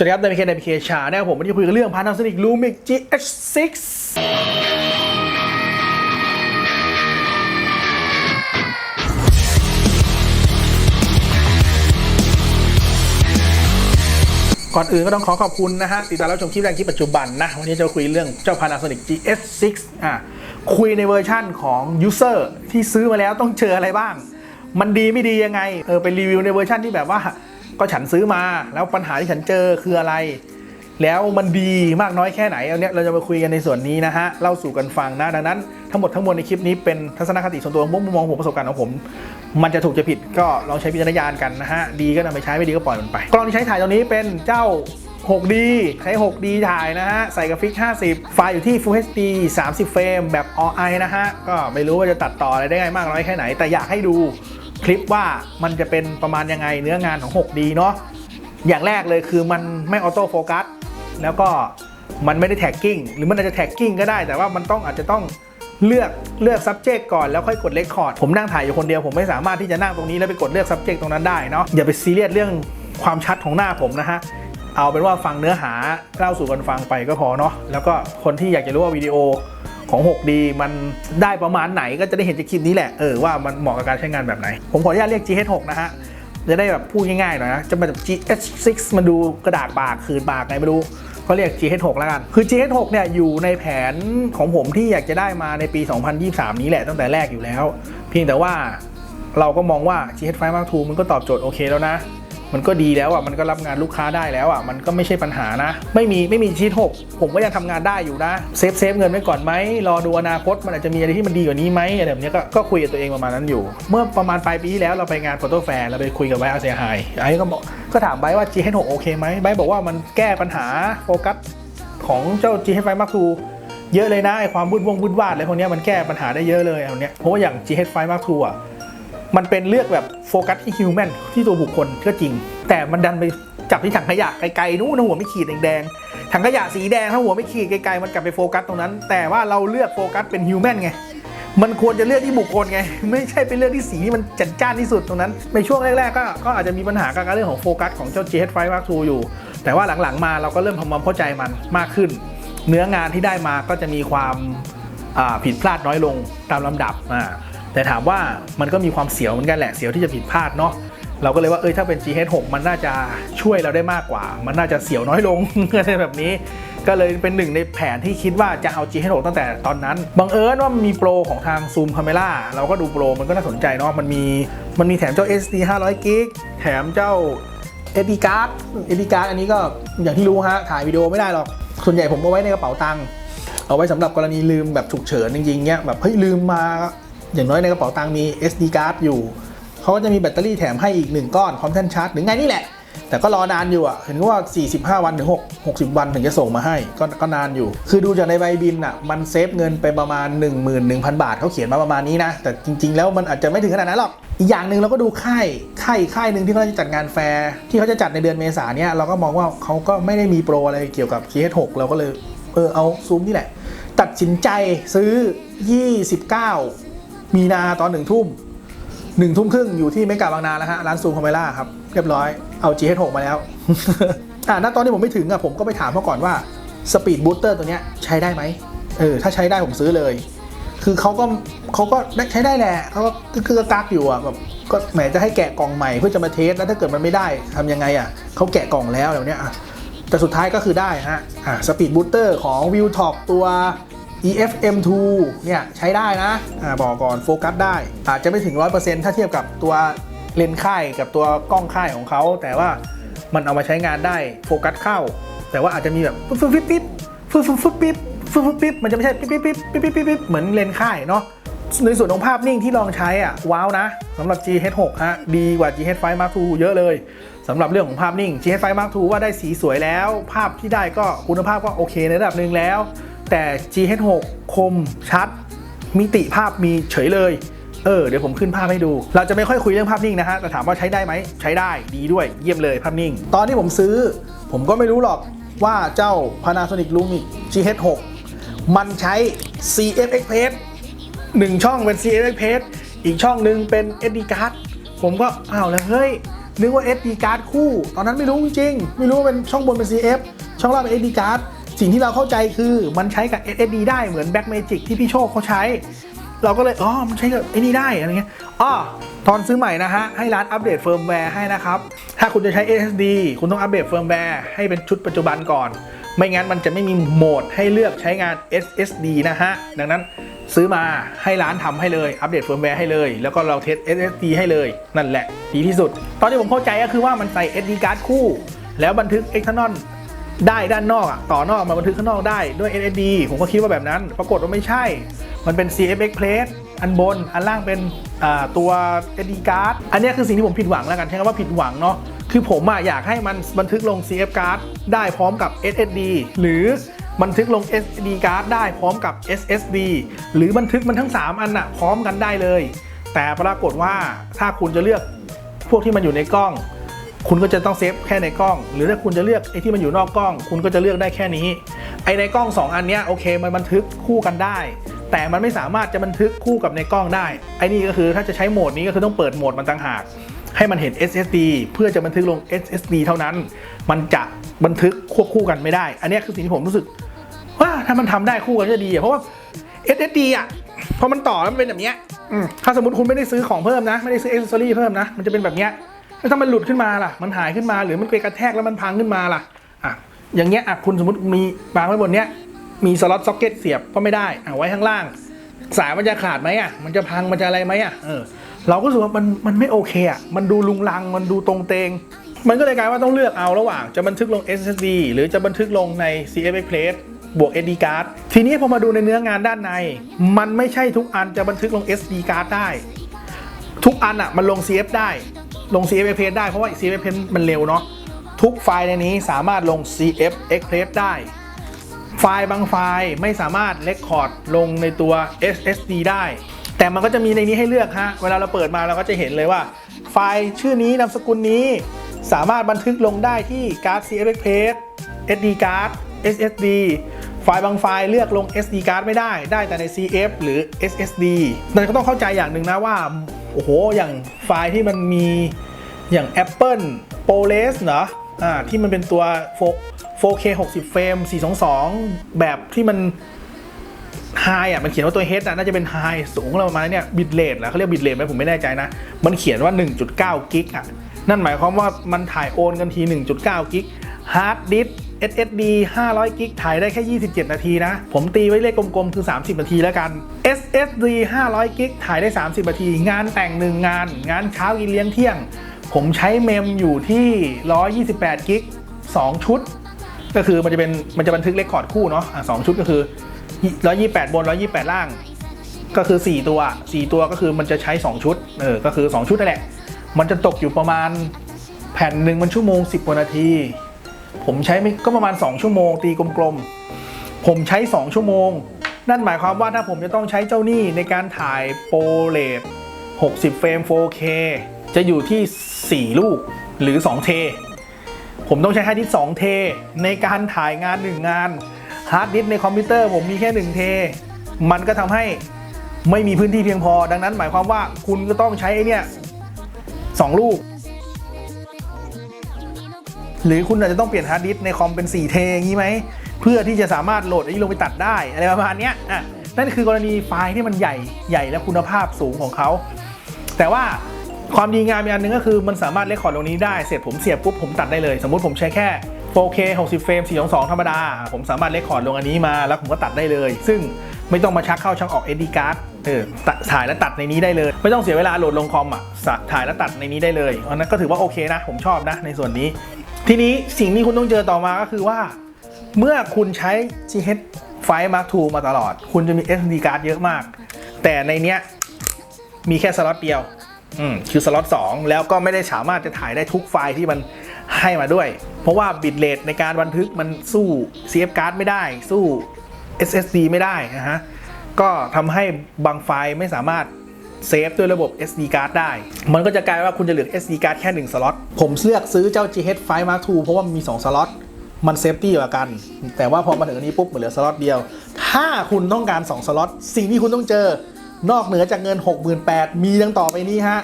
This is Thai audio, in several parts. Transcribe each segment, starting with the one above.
สวัสดีครับ ในพีเคในพีเคชาแนลผมวันนี้คุยกันเรื่อง Panasonic Lumix GH6 ก่อนอื่นก็ต้องขอขอบคุณนะฮะ ติดตามรับชมคลิปแรกคลิปปัจจุบันนะ วันนี้จะคุยเรื่องเจ้า Panasonic GH6 อะคุยในเวอร์ชั่นของ User ที่ซื้อมาแล้วต้องเจออะไรบ้าง มันดีไม่ดียังไงเออเป็นรีวิวในเวอร์ชันที่แบบว่า ก็ฉันซื้อมา แล้วปัญหาที่ฉันเจอคืออะไร แล้วมันดีมากน้อยแค่ไหนเอาเนี้ยเราจะมาคุยกันในส่วนนี้นะฮะเล่าสู่กันฟังนะดังนั้น ทั้งหมดทั้งมวลในคลิปนี้เป็นทัศนคติส่วนตัวของผมมุมมองผมประสบการณ์ของผม มันจะถูกจะผิดก็ลองใช้วิจารณญาณกันนะฮะดีก็นำไปใช้ไม่ดีก็ปล่อยมันไปกล้องที่ใช้ถ่ายตอนนี้เป็นเจ้า 6D ใช้ 6D ถ่ายนะฮะ ใส่กับฟิก 50 ไฟล์อยู่ที่ Full HD 30 เฟรมแบบ All i นะฮะ ก็ไม่รู้ว่าจะตัดต่ออะไรได้ไงมากน้อยแค่ไหน แต่อยากให้ดู คลิปว่ามันจะเป็นประมาณยังไงเนื้องานของ 6D เนาะอย่างแรกเลยคือมันไม่ออโต้โฟกัสแล้วก็มันไม่ได้แท็กกิ้งหรือมันอาจจะแท็กกิ้งก็ได้ แต่ว่ามันต้องอาจจะต้องเลือกเลือก subject ก่อนแล้วค่อยกด record ผมนั่งถ่ายอยู่คนเดียวผมไม่สามารถที่จะนั่งตรงนี้แล้วไปกดเลือก subject ตรงนั้นได้เนาะอย่าไปซีเรียสเรื่องความชัดของหน้าผมนะฮะเอาเป็นว่าฟังเนื้อหาเล่าสู่กันฟังไปก็พอเนาะแล้วก็คนที่อยากจะรู้ว่าวิดีโอ ของ 6D มันได้ประมาณไหนก็จะได้เห็นจากคลิปนี้แหละ เออว่ามันเหมาะกับการใช้งานแบบไหน ผมขออนุญาตเรียก GH6 นะฮะ จะได้แบบพูดง่ายๆหน่อยนะ จะมาจาก GH6 มันดูกระดากปากคืนปากไงไม่รู้ก็เรียก GH6 แล้วกัน คือ GH6 เนี่ยอยู่ในแผนของผมที่อยากจะได้มาในปี 2023 นี้แหละตั้งแต่แรกอยู่แล้ว เพียงแต่ว่าเราก็มองว่า GH5 Mark II มันก็ตอบโจทย์โอเคแล้วนะ มันก็ดีแล้วอะมันก็รับงานลูกค้าได้แล้วอะมันก็ไม่ใช่ปัญหานะ ไม่มีไม่มีชีทหกผมก็ยังทำงานได้อยู่นะเซฟเซฟเงินไว้ก่อนไหมรอดูอนาคตมันอาจจะมีอะไรที่มันดีกว่านี้ไหมอะไรแบบนี้ก็ก็คุยกับตัวเองประมาณนั้นอยู่ เมื่อประมาณปลายปีที่แล้วเราไปงานโฟโต้แฟร์เราไปคุยกับไบร์อาเซียไฮไอ้ก็บอกก็ถามไบร์ว่า G6 โอเคไหมไบร์บอกว่ามันแก้ปัญหาโฟกัสของเจ้า G5 Mark II เยอะเลยนะไอความวุ่นวงวุ่นวาดอะไรพวกนี้มันแก้ปัญหาได้เยอะเลยเอาเนี้ยเพราะว่าอย่าง G5 Mark II อะ มันเป็นเลือกแบบโฟกัสที่ฮิวแมนที่ตัวบุคคลก็จริง แต่มันดันไปจับที่ถังขยะไกลๆนู้นหัวไม่ขีดแดงๆถังขยะสีแดงถ้าหัวไม่ขีดไกลๆมันกลับไปโฟกัสตรงนั้น แต่ว่าเราเลือกโฟกัสเป็นฮิวแมนไงมันควรจะเลือกที่บุคคลไง ไม่ใช่เป็นเลือกที่สีที่มันจัดจ้านที่สุดตรงนั้น ในช่วงแรกๆก็ก็อาจจะมีปัญหากับเรื่องของโฟกัสของเจ้า GH5 Mark II อยู่ แต่ว่าหลังๆมาเราก็เริ่มทำความเข้าใจมันมากขึ้น เนื้องานที่ได้มาก็จะมีความผิดพลาดน้อยลงตามลำดับอ่า แต่ถามว่ามันก็มีความเสียวเหมือนกันแหละเสียวที่จะผิดพลาดเนาะเราก็เลยว่าเอ้ยถ้าเป็น GH6 มันน่าจะช่วยเราได้มากกว่า มันน่าจะเสียวน้อยลงอะไรแบบนี้ ก็เลยเป็นหนึ่งในแผนที่คิดว่าจะเอา GH6 ตั้งแต่ตอนนั้น บังเอิญว่ามันมีโปรของทาง Zoom Camera เราก็ดูโปรมันก็น่าสนใจเนาะมันมีมันมีแถมเจ้า SD 500 g b แถมเจ้า SD card SD card อันนี้ก็อย่างที่รู้ฮะถ่ายวิดีโอไม่ได้หรอก ส่วนใหญ่ผมเอาไว้ในกระเป๋าตังค์เอาไว้สำหรับกรณีลืมแบบฉุกเฉินจริงๆเงี้ยแบบเฮ้ยลืมมา อย่างน้อยในกระเป๋าตังค์มี SD card อยู่เขาก็จะมีแบตเตอรี่แถมให้อีก 1 ก้อนพร้อมแท่นชาร์จหรือไงนี่แหละ แต่ก็รอนานอยู่อะ เห็นว่า 45 วันถึง6 60 วันถึงจะส่งมาให้ก็ก็นานอยู่ คือดูจากในใบบินอะมันเซฟเงินไปประมาณ 11,000 บาทเขาเขียนมาประมาณนี้นะ แต่จริง ๆ แล้วมันอาจจะไม่ถึงขนาดนั้นหรอกอีกอย่างหนึ่งเราก็ดูค่ายค่ายค่ายหนึ่งที่เขาจะจัดงานแฟร์ที่เขาจะจัดในเดือนเมษาเนี่ยเราก็มองว่าเขาก็ไม่ได้มีโปรอะไรเกี่ยวกับ KH6 เราก็เลยเออเอาซูมนี่แหละ ตัดสินใจซื้อ 29 มีนาตอนหนึ่งทุ่มหนึ่งทุ่มครึ่งอยู่ที่เมกาบางนาแล้วฮะร้านซูมคาเมล่าครับเรียบร้อยเอา G6 มาแล้ว อ่าณตอนที่ผมไม่ถึงอะผมก็ไปถามเขาก่อนว่าสปีดบูสเตอร์ตัวเนี้ยใช้ได้ไหมเออถ้าใช้ได้ผมซื้อเลย คือเขาก็เขาก็ใช้ได้แหละเขาก็คือกักอยู่อะแบบก็แหมจะให้แกะกล่องใหม่เพื่อจะมาเทสแล้วถ้าเกิดมันไม่ได้ทำยังไงอะเขาแกะกล่องแล้วเดี๋ยวเนี้ยอะแต่สุดท้ายก็คือได้ฮะอ่าสปีดบูสเตอร์ของ v i w t o p ตัว EFM2 เนี่ยใช้ได้นะอ่าบอกก่อนโฟกัสได้ อาจจะไม่ถึง 100%ถ้าเทียบกับตัวเลนส์ค่ายกับตัวกล้องค่ายของเขา แต่ว่ามันเอามาใช้งานได้โฟกัสเข้า แต่ว่าอาจจะมีแบบฟึ๊บฟึ๊บปิ๊บฟึ๊บฟึ๊บฟึ๊บปิ๊บฟึ๊บฟึ๊บปิ๊บมันจะไม่ใช่ปิ๊บปิ๊บปิ๊บปิ๊บปิ๊บปิ๊บปิ๊บเหมือนเลนส์ค่ายเนาะในส่วนของภาพนิ่งที่ลองใช้อะว้าวนะสำหรับ GH6 ฮะดีกว่า GH5 Mark II เยอะเลยสำหรับเรื่องของภาพนิ่ง GH5 Mark II ว่าได้สีสวยแล้ว ภาพที่ได้ก็คุณภาพก็โอเคในระดับหนึ่งแล้ว แต่ GH6 คมชัด มิติภาพมีเฉยเลย เออ เดี๋ยวผมขึ้นภาพให้ดู เราจะไม่ค่อยคุยเรื่องภาพนิ่งนะฮะ แต่ถามว่าใช้ได้ไหม ใช้ได้ดีด้วยเยี่ยมเลยภาพนิ่ง ตอนที่ผมซื้อ ผมก็ไม่รู้หรอกว่าเจ้า Panasonic Lumix GH6 มันใช้ CF Express หนึ่งช่องเป็น CF Express อีกช่องหนึ่งเป็น SD card ผมก็อ้าวแล้วเฮ้ยนึกว่า SD card คู่ ตอนนั้นไม่รู้จริง ไม่รู้ว่าเป็นช่องบนเป็น CF ช่องล่างเป็น SD card สิ่งที่เราเข้าใจคือมันใช้กับ SSD ได้เหมือน Black Magic ที่พี่โชคเขาใช้ เราก็เลย อ๋อ มันใช้กับไอ้นี่ได้อะไรเงี้ยอ๋อตอนซื้อใหม่นะฮะ ให้ร้านอัปเดตเฟิร์มแวร์ให้นะครับ ถ้าคุณจะใช้ SSD คุณต้องอัปเดตเฟิร์มแวร์ให้เป็นชุดปัจจุบันก่อน ไม่งั้นมันจะไม่มีโหมดให้เลือกใช้งาน SSD นะฮะ ดังนั้นซื้อมาให้ร้านทำให้เลย อัปเดตเฟิร์มแวร์ให้เลย แล้วก็เราเทส SSD ให้เลย นั่นแหละ ดีที่สุด ตอนที่ผมเข้าใจก็คือว่ามันใส่ SD card คู่ แล้วบันทึก external ได้ด้านนอกอะต่อนอกมาบันทึกข้างนอกได้ด้วย SSD ผมก็คิดว่าแบบนั้น ปรากฏว่าไม่ใช่ มันเป็น CFX plate อันบน อันล่างเป็นตัว SD card อันนี้คือสิ่งที่ผมผิดหวังแล้วกันใช้คำว่าผิดหวังเนาะคือผมอะอยากให้มันบันทึกลง CF card ได้พร้อมกับ SSD หรือบันทึกลง SD card ได้พร้อมกับ SSD หรือบันทึกมันทั้ง 3 อันอะพร้อมกันได้เลย แต่ปรากฏว่าถ้าคุณจะเลือกพวกที่มันอยู่ในกล้อง คุณก็จะต้องเซฟแค่ในกล้อง หรือถ้าคุณจะเลือกไอ้ที่มันอยู่นอกกล้อง คุณก็จะเลือกได้แค่นี้ ไอ้ในกล้อง 2 อันเนี้ยโอเคมันบันทึกคู่กันได้ แต่มันไม่สามารถจะบันทึกคู่กับในกล้องได้ ไอ้นี่ก็คือถ้าจะใช้โหมดนี้ก็คือต้องเปิดโหมดมันต่างหาก ให้มันเห็น SSD เพื่อจะบันทึกลง SSD เท่านั้น มันจะบันทึกควบคู่กันไม่ได้ อันนี้คือสิ่งที่ผมรู้สึกว่าถ้ามันทำได้คู่กันจะดีเพราะว่า SSD อะพอมันต่อแล้วมันเป็นแบบเนี้ยถ้าสมมติคุณไม่ได้ซื้อของเพิ่มนะ ไม่ได้ซื้อ a อ c e s s o r y เพิ่มนะ มันจะเป็นแบบเนี้ย แล้วถ้ามันหลุดขึ้นมาล่ะ มันหายขึ้นมาหรือมันไปกระแทกแล้วมันพังขึ้นมาล่ะอะอย่างเงี้ยอะคุณสมมติมีวางไว้บนเนี้ยมีสล็อตซ็อกเก็ตเสียบก็ไม่ได้อะไว้ข้างล่าง สายมันจะขาดไหมอะมันจะพังมันจะอะไรไหมอะเออเราก็รู้สึกว่ามันมันไม่โอเคอะมันดูลุงลังมันดูตรงเตง มันก็เลยกลายว่าต้องเลือกเอาระหว่างจะบันทึกลง SSD หรือจะบันทึกลงใน CFX Plate บวก SD card ทีนี้พอมาดูในเนื้องานด้านใน มันไม่ใช่ทุกอันจะบันทึกลง SD card ได้ ทุกอันอะมันลง CF ได้ ลง CF Express ได้เพราะว่า CF Express มันเร็วเนาะทุกไฟล์ในนี้สามารถลง CF Express ได้ ไฟล์บางไฟล์ไม่สามารถเลคคอร์ดลงในตัว SSD ได้ แต่มันก็จะมีในนี้ให้เลือกฮะเวลาเราเปิดมาเราก็จะเห็นเลยว่า ไฟล์ชื่อนี้นามสกุลนี้ สามารถบันทึกลงได้ที่การ์ด CF Express SD card SSD ไฟล์บางไฟล์เลือกลง SD card ไม่ได้ ได้แต่ใน CF หรือ SSD นั่นก็ต้องเข้าใจอย่างหนึ่งนะว่า อ้โห อย่างไฟล์ที่มันมีอย่าง Apple ProRes เหรออ่าที่มันเป็นตัว 4K 60 เฟรม 422 แบบที่มันไฮอะมันเขียนว่าตัว H อะน่าจะเป็นไฮสูงอะไรประมาณนี้เนี่ยบิตเรทเหรอเขาเรียกบิตเรทไหมผมไม่แน่ใจนะ มันเขียนว่า 1.9 กิกอะ นั่นหมายความว่ามันถ่ายโอนกันที 1.9 กิก ฮาร์ดดิส SSD 500 กิก ถ่ายได้แค่ 27 นาทีนะ ผมตีไว้เลขกลมๆ คือ 30 นาทีแล้วกัน SSD 500 กิก ถ่ายได้ 30 นาที งานแต่ง1งงาน งานเช้ากินเลี้ยงเที่ยง ผมใช้เมมอยู่ที่ 128 กิก 2 ชุด ก็คือมันจะเป็นมันจะบันทึกเรคคอร์ดคู่เนาะอะสองชุดก็คือ 128 บน 128 ล่าง ก็คือ 4 ตัว 4 ตัวก็คือมันจะใช้ 2 ชุด เออ ก็คือ 2 ชุดนั่นแหละ มันจะตกอยู่ประมาณแผ่นหนึ่งมันชั่วโมง 10กว่านาที ผมใช้ไม่ก็ประมาณ 2 ชั่วโมง ตีกลมๆ ผมใช้ 2 ชั่วโมง นั่นหมายความว่าถ้าผมจะต้องใช้เจ้าหนี้ในการถ่ายโปรเลต60 เฟรม 4K จะอยู่ที่ 4 ลูกหรือ 2 เท ผมต้องใช้ฮาร์ดดิสก์2เท ในการถ่ายงาน 1 งานฮาร์ดดิสก์ในคอมพิวเตอร์ผมมีแค่ 1 เท มันก็ทำให้ไม่มีพื้นที่เพียงพอ ดังนั้นหมายความว่าคุณก็ต้องใช้ไอเนี่ยสองลูก หรือคุณอาจจะต้องเปลี่ยนฮาร์ดดิสในคอมเป็น 4 เทอย่างนี้ไหม เพื่อที่จะสามารถโหลดอันนี้ลงไปตัดได้ อะไรประมาณนี้อะนั่นคือกรณีไฟล์ที่มันใหญ่ใหญ่และคุณภาพสูงของเขา แต่ว่าความดีงามอีกอันหนึ่งก็คือมันสามารถเลคคอร์ดตรงนี้ได้ เสร็จผมเสียบปุ๊บผมตัดได้เลย สมมติผมใช้แค่ 4K 60 เฟรม 422 ธรรมดา ผมสามารถเลคคอร์ดลงอันนี้มา แล้วผมก็ตัดได้เลย ซึ่งไม่ต้องมาชักเข้าชักออก SD card เออตัดถ่ายแล้วตัดในนี้ได้เลย ไม่ต้องเสียเวลาโหลดลงคอมอะสะถ่ายแล้วตัดในนี้ได้เลยอันนั้นก็ถือว่าโอเคนะ ผมชอบนะในส่วนนี้ ทีนี้สิ่งที่คุณต้องเจอต่อมาก็คือว่า เมื่อคุณใช้ GH ไฟ Mark II มาตลอด คุณจะมี SD card เยอะมาก แต่ในเนี้ยมีแค่สล็อตเดียวอืมคือสล็อต2แล้วก็ไม่ได้สามารถจะถ่ายได้ทุกไฟล์ที่มันให้มาด้วย เพราะว่าบิตเรทในการบันทึกมันสู้ CF card ไม่ได้ สู้ SSD ไม่ได้นะฮะ ก็ทำให้บางไฟล์ไม่สามารถ เซฟด้วยระบบ SD card ได้ มันก็จะกลายว่าคุณจะเหลือ SD card แค่ 1 สล็อต ผมเลือกซื้อเจ้า GH ไฟ Mark II เพราะว่ามี 2 สล็อต มันเซฟตี้กว่ากัน แต่ว่าพอมาถึงอันนี้ปุ๊บมันเหลือสล็อตเดียว ถ้าคุณต้องการ 2 สล็อต สิ่งที่คุณต้องเจอ นอกเหนือจากเงิน 68,000มีดังต่อไปนี้ฮะ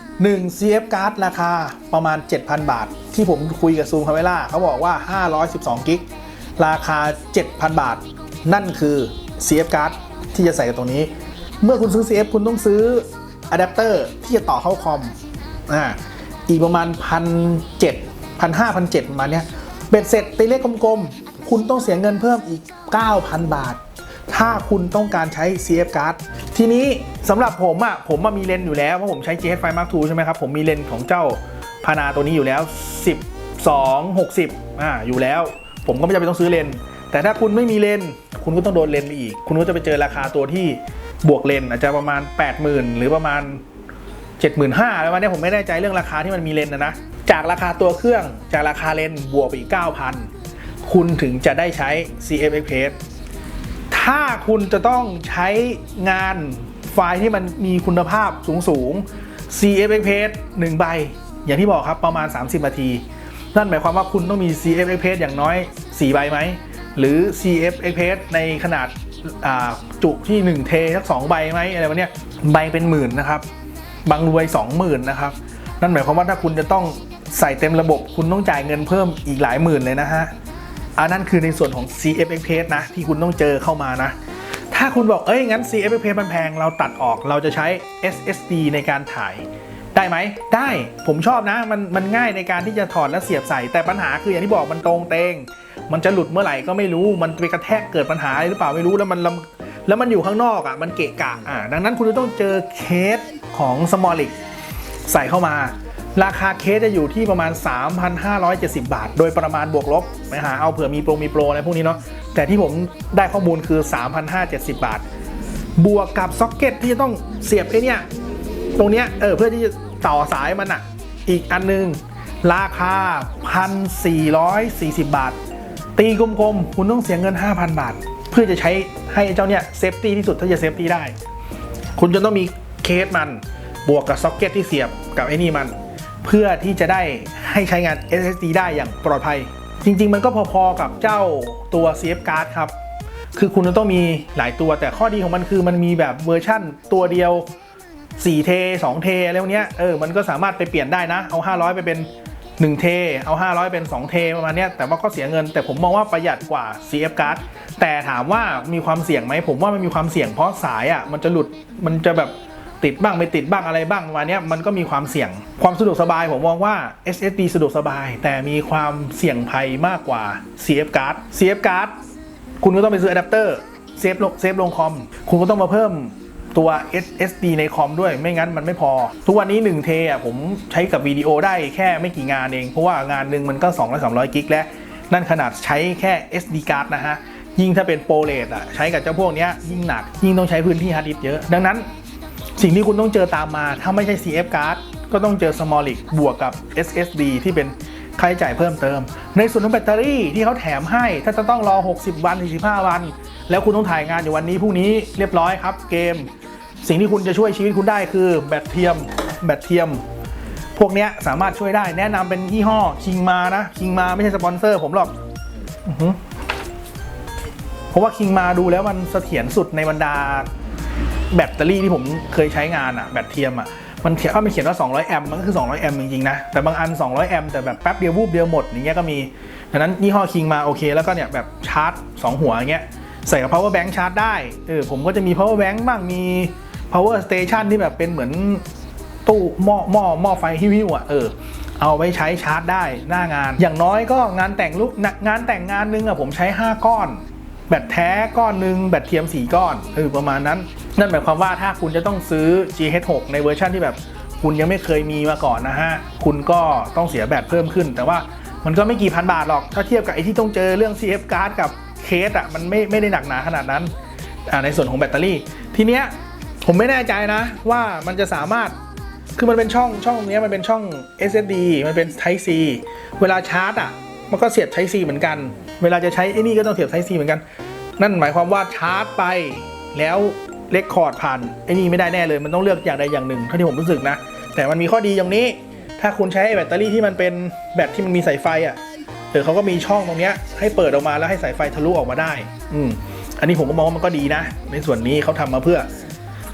1 CF card ราคาประมาณ 7,000 บาท ที่ผมคุยกับซูมคาเมล่าเขาบอกว่า 512กิกราคา 7,000 บาท นั่นคือ CF card ที่จะใส่กับตรงนี้ เมื่อคุณซื้อ CF คุณต้องซื้ออะแดปเตอร์ที่จะต่อเข้าคอมอ่าอีกประมาณพันเจ็ดพันห้าพันเจ็ดประมาณเนี้ยเบ็ดเสร็จตีเลขกลมๆ คุณต้องเสียเงินเพิ่มอีก 9,000 บาท ถ้าคุณต้องการใช้ CF card ทีนี้สำหรับผมอะผมมามีเลนอยู่แล้ว เพราะผมใช้ GH 5 Mark II ใช่ไหมครับ ผมมีเลนของเจ้าพานาตัวนี้อยู่แล้ว 12 60อ่าอยู่แล้ว ผมก็ไม่จำเป็นต้องซื้อเลน แต่ถ้าคุณไม่มีเลน คุณก็ต้องโดนเลนไปอีก คุณก็จะไปเจอราคาตัวที่ บวกเลนอาจจะประมาณ 80,000 หรือประมาณ 75,000แล้ววันนี้ผมไม่แน่ใจเรื่องราคาที่มันมีเลนนะนะ จากราคาตัวเครื่องจากราคาเลนบวกไปอีก 9,000 คุณถึงจะได้ใช้ CF Express ถ้าคุณจะต้องใช้งานไฟล์ที่มันมีคุณภาพสูงสูงๆ CF Express 1 ใบ อย่างที่บอกครับประมาณ 30 นาที นั่นหมายความว่าคุณต้องมี CF Express อย่างน้อย 4 ใบไหม หรือ CF Express ในขนาด จุที่ 1 เทสัก2ใบไหมอะไรวะเนี่ยใบเป็นหมื่นนะครับ บางรวย 20,000นะครับนั่นหมายความว่าถ้าคุณจะต้องใส่เต็มระบบคุณต้องจ่ายเงินเพิ่มอีกหลายหมื่นเลยนะฮะอันนั้นคือในส่วนของ CF Express นะ ที่คุณต้องเจอเข้ามานะ ถ้าคุณบอกเอ้ยงั้น CF Express มันแพงเราตัดออกเราจะใช้ SSD ในการถ่าย ได้ไหม ได้ผมชอบนะ มันมันง่ายในการที่จะถอดและเสียบใส่ แต่ปัญหาคืออย่างที่บอกมันตรงเตง มันจะหลุดเมื่อไหร่ก็ไม่รู้ มันไปกระแทกเกิดปัญหาอะไรหรือเปล่าไม่รู้แล้วมันลำแล้วมันอยู่ข้างนอกอะมันเกะกะอ่าดังนั้นคุณจะต้องเจอเคสของ Smallic ใส่เข้ามา ราคาเคสจะอยู่ที่ประมาณ 3,570 บาท โดยประมาณบวกลบไปหาเอาเผื่อมีโปรมีโปรอะไรพวกนี้เนาะแต่ที่ผมได้ข้อมูลคือ 3,570 บาท บวกกับซ็อกเก็ตที่จะต้องเสียบไอ้เนี่ย ตรงเนี้ยเออเพื่อที่จะต่อสายมันอะ อีกอันนึง ราคา 1,440 บาท ตีกลมๆ คุณต้องเสียเงิน 5,000 บาท เพื่อจะใช้ให้เจ้าเนี่ยเซฟตี้ที่สุดถ้าจะเซฟตี้ได้ คุณจะต้องมีเคสมันบวกกับซ็อกเก็ตที่เสียบกับไอ้นี่มัน เพื่อที่จะได้ให้ใช้งาน SSD ได้อย่างปลอดภัย จริง ๆ มันก็พอๆกับเจ้าตัว CF card ครับ คือคุณจะต้องมีหลายตัวแต่ข้อดีของมันคือมันมีแบบเวอร์ชั่นตัวเดียว 4 เท 2 เทอะไรพวกเนี้ยเออมันก็สามารถไปเปลี่ยนได้นะ เอา 500 ไปเป็น 1 เท เอา 500 เป็น 2 เทประมาณเนี้ยแต่ว่าก็เสียเงิน แต่ผมมองว่าประหยัดกว่า CF card แต่ถามว่ามีความเสี่ยงไหมผมว่ามันมีความเสี่ยงเพราะสายอะมันจะหลุดมันจะแบบติดบ้างไม่ติดบ้างอะไรบ้างประมาณนี้มันก็มีความเสี่ยง ความสะดวกสบายผมมองว่า SSD สะดวกสบาย แต่มีความเสี่ยงภัยมากกว่า CF card CF card คุณก็ต้องไปซื้ออะแดปเตอร์เซฟลงเซฟลงคอม คุณก็ต้องมาเพิ่ม ตัว SSD ในคอมด้วยไม่งั้นมันไม่พอ ทุกวันนี้1เทอะผมใช้กับวิดีโอได้แค่ไม่กี่งานเอง เพราะว่างานหนึ่งมันก็ 200 300กิกแล้วนั่นขนาดใช้แค่ SD card นะฮะ ยิ่งถ้าเป็นโปรเลตอะใช้กับเจ้าพวกนี้ยยิ่งหนัก ยิ่งต้องใช้พื้นที่ฮาร์ดดิสก์เยอะ ดังนั้น สิ่งที่คุณต้องเจอตามมา ถ้าไม่ใช่ CF card ก็ต้องเจอ Smallic บวกกับ SSD ที่เป็นค่าใช้จ่ายเพิ่มเติม ในส่วนของแบตเตอรี่ที่เขาแถมให้ ถ้าจะต้องรอ 60 วัน 45 วัน แล้วคุณต้องถ่ายงานอยู่วันนี้พรุ่งนี้เรียบร้อยครับเกม สิ่งที่คุณจะช่วยชีวิตคุณได้คือแบตเทียมแบตเทียม พวกนี้สามารถช่วยได้แนะนำเป็นยี่ห้อคิงมานะคิงมาไม่ใช่สปอนเซอร์ผมหรอกอเพราะว่าคิงมาดูแล้วมันเสถียรสุดในบรรดาแบตเตอรี่ที่ผมเคยใช้งานอะแบตเทียมอะมันเขียนว่ามันเขียนว่า 200 แอมป์มันก็คือ 200 แอมป์จริงๆ นะ แต่บางอัน 200 แอมป์แต่แบบแป๊บเดียววูบเดียวหมด อย่างเงี้ยก็มีดังนั้นยี่ห้อคิงมาโอเค แล้วก็เนี่ยแบบชาร์จ 2 หัวอย่างเงี้ยใส่กับ power bank ชาร์จได้ เออผมก็จะมี power bank บ้างมี power station ที่แบบเป็นเหมือนตู้หม้อหม้อหม้อไฟฮิ้วๆอะเออเอาไว้ใช้ชาร์จได้หน้างาน อย่างน้อยก็งานแต่งลูกงานแต่งงานนึงอะผมใช้ 5 ก้อน แบตแท้ก้อนหนึ่งแบตเทียม 4 ก้อนเออประมาณนั้น นั่นหมายความว่าถ้าคุณจะต้องซื้อ GH6 ในเวอร์ชันที่แบบคุณยังไม่เคยมีมาก่อนนะฮะ คุณก็ต้องเสียแบตเพิ่มขึ้น แต่ว่ามันก็ไม่กี่พันบาทหรอก ถ้าเทียบกับไอ้ที่ต้องเจอเรื่อง CF card กับเคสอะมันไม่ไม่ได้หนักหนาขนาดนั้นในส่วนของแบตเตอรี่ ทีเนี้ย ผมไม่แน่ใจนะ ว่ามันจะสามารถคือมันเป็นช่องช่องตรงนี้มันเป็นช่อง SSD มันเป็น Type C เวลาชาร์จอะ มันก็เสียบ Type C เหมือนกัน เวลาจะใช้ไอ้นี่ก็ต้องเสียบ Type C เหมือนกัน นั่นหมายความว่าชาร์จไป แล้วเลคคอร์ดผ่านไอ้นี่ไม่ได้แน่เลยมันต้องเลือกอย่างใดอย่างหนึ่งเท่าที่ผมรู้สึกนะ แต่มันมีข้อดีอย่างนี้ ถ้าคุณใช้แบตเตอรี่ที่มันเป็นแบตที่มันมีสายไฟอะเออเขาก็มีช่องตรงนี้ให้เปิดออกมาแล้วให้สายไฟทะลุออกมาได้ อืมอันนี้ผมก็มองว่ามันก็ดีนะ ในส่วนนี้เขาทำมาเพื่อ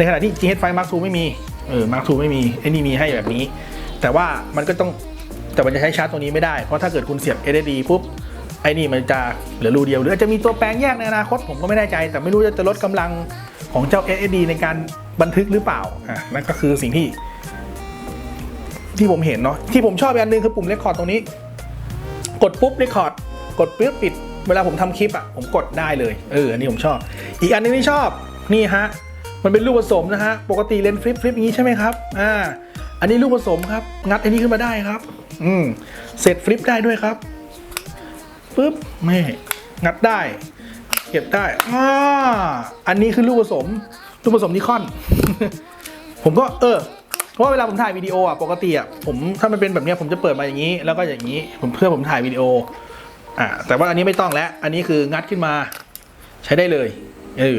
ในขณะที่ GH ไฟ Mark II ไม่มีเออมาร์คทูไม่มีไอ้นี่มีให้แบบนี้ แต่ว่ามันก็ต้องแต่มันจะใช้ชาร์จตัวนี้ไม่ได้ เพราะถ้าเกิดคุณเสียบ SSD ปุ๊บไอ้นี่มันจะเหลือรูเดียว หรืออาจจะมีตัวแปลงแยกในอนาคตผมก็ไม่แน่ใจ แต่ไม่รู้จะลดกำลังของเจ้า SSD ในการบันทึกหรือเปล่าอะนั่นก็คือสิ่งที่ ที่ผมเห็นเนาะที่ผมชอบอีกอันหนึงคือปุ่มเรคคอร์ดตรงนี้ กดปุ๊บเรคคอร์ดกดปุ๊บปิด เวลาผมทำคลิปอะผมกดได้เลยเอออันนี้ผมชอบ อีกอันหนึงที่ชอบนี่ฮะ มันเป็นลูกผสมนะฮะ ปกติเลนฟลิปฟลิปอย่างนี้ใช่ไหมครับ อ่า อันนี้ลูกผสมครับ งัดอันนี้ขึ้นมาได้ครับ อืม เสร็จฟลิปได้ด้วยครับปุ๊บ ไม่ งัดได้ เก็บได้อ่าอันนี้คือลูกผสม ลูกผสมนิคอน ผมก็ เออ เพราะว่าเวลาผมถ่ายวิดีโออะ ปกติอะ ผม ถ้ามันเป็นแบบนี้ผมจะเปิดมาอย่างนี้ แล้วก็อย่างนี้ ผมเพื่อผมถ่ายวิดีโอ อ่า แต่ว่าอันนี้ไม่ต้องแล้ว อันนี้คืองัดขึ้นมา ใช้ได้เลย เออ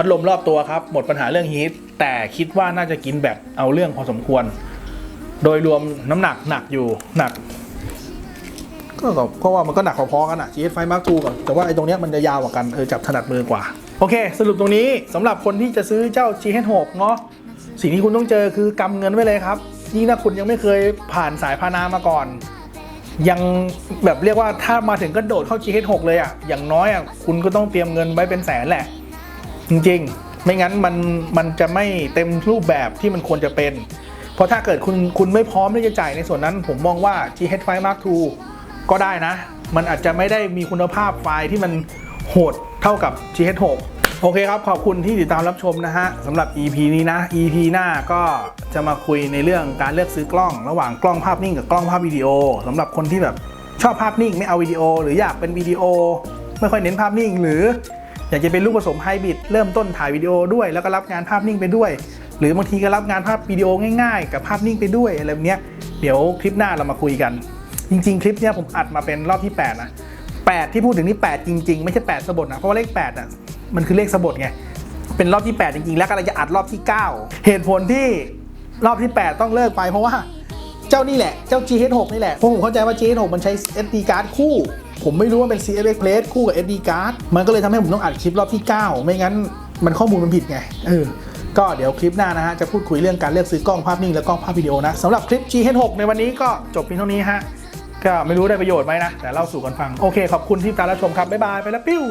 พัดลมรอบตัวครับ หมดปัญหาเรื่องฮีทแต่คิดว่าน่าจะกินแบตเอาเรื่องพอสมควร โดยรวมน้ำหนักหนักอยู่หนักก็เพราะว่ามันก็หนักพอๆกันอะ GS 5 Mark II ก่อนแต่ว่าไอ้ตรงเนี้ยมันจะยาวกว่ากันเออจับถนัดมือกว่า โอเค สรุปตรงนี้สำหรับคนที่จะซื้อเจ้า GS 6 เนาะสิ่งที่คุณต้องเจอคือกำเงินไว้เลยครับยิ่งถ้าคุณยังไม่เคยผ่านสายพานามาก่อน ยังแบบเรียกว่าถ้ามาถึงก็โดดเข้า GH 6เลยอะอย่างน้อยอะคุณก็ต้องเตรียมเงินไว้เป็นแสนแหละ จริงๆ ไม่งั้นมันมันจะไม่เต็มรูปแบบที่มันควรจะเป็น เพราะถ้าเกิดคุณคุณไม่พร้อมที่จะจ่ายในส่วนนั้น ผมมองว่า GH 5 Mark II ก็ได้นะ มันอาจจะไม่ได้มีคุณภาพไฟล์ที่มันโหดเท่ากับ GH 6 โอเคครับ ขอบคุณที่ติดตามรับชมนะฮะสำหรับ EP นี้นะ EP หน้าก็จะมาคุยในเรื่องการเลือกซื้อกล้อง ระหว่างกล้องภาพนิ่งกับกล้องภาพวิดีโอสำหรับคนที่แบบชอบภาพนิ่งไม่เอาวิดีโอ หรืออยากเป็นวิดีโอ ไม่ค่อยเน้นภาพนิ่งหรือ อยากจะเป็นลูกผสมไฮบริดเริ่มต้นถ่ายวิดีโอด้วย แล้วก็รับงานภาพนิ่งไปด้วย หรือบางทีก็รับงานภาพวิดีโอง่ายๆ กับภาพนิ่งไปด้วยอะไรแบบเนี้ยเดี๋ยวคลิปหน้าเรามาคุยกัน จริง ๆ คลิปเนี้ยผมอัดมาเป็นรอบที่ 8 นะ 8 ที่พูดถึงนี่ 8 จริง ๆ ไม่ใช่ 8สะบดนะเพราะว่าเลข8อะมันคือเลขสะบดไงเป็นรอบที่ 8 จริงๆ แล้วก็เราจะอัดรอบที่ 9 เหตุผลที่รอบที่ 8 ต้องเลิกไปเพราะว่าเจ้านี่แหละ เจ้า GH6 นี่แหละเพราะผมเข้าใจว่า GH6 มันใช้ SD card คู่ ผมไม่รู้ว่าเป็น CFX Plate คู่กับ SD card มันก็เลยทำให้ผมต้องอัดคลิปรอบที่ 9 ไม่งั้นมันข้อมูลมันผิดไง เออ ก็เดี๋ยวคลิปหน้านะฮะ จะพูดคุยเรื่องการเลือกซื้อกล้องภาพนิ่งและกล้องภาพวิดีโอนะสำหรับคลิป GH6 ในวันนี้ก็จบเพียงเท่านี้ฮะ ก็ไม่รู้ได้ประโยชน์ไหมนะ แต่เล่าสู่กันฟัง โอเค ขอบคุณที่ติดตามรับชมครับ บ๊ายบาย ไปแล้วปิ้ว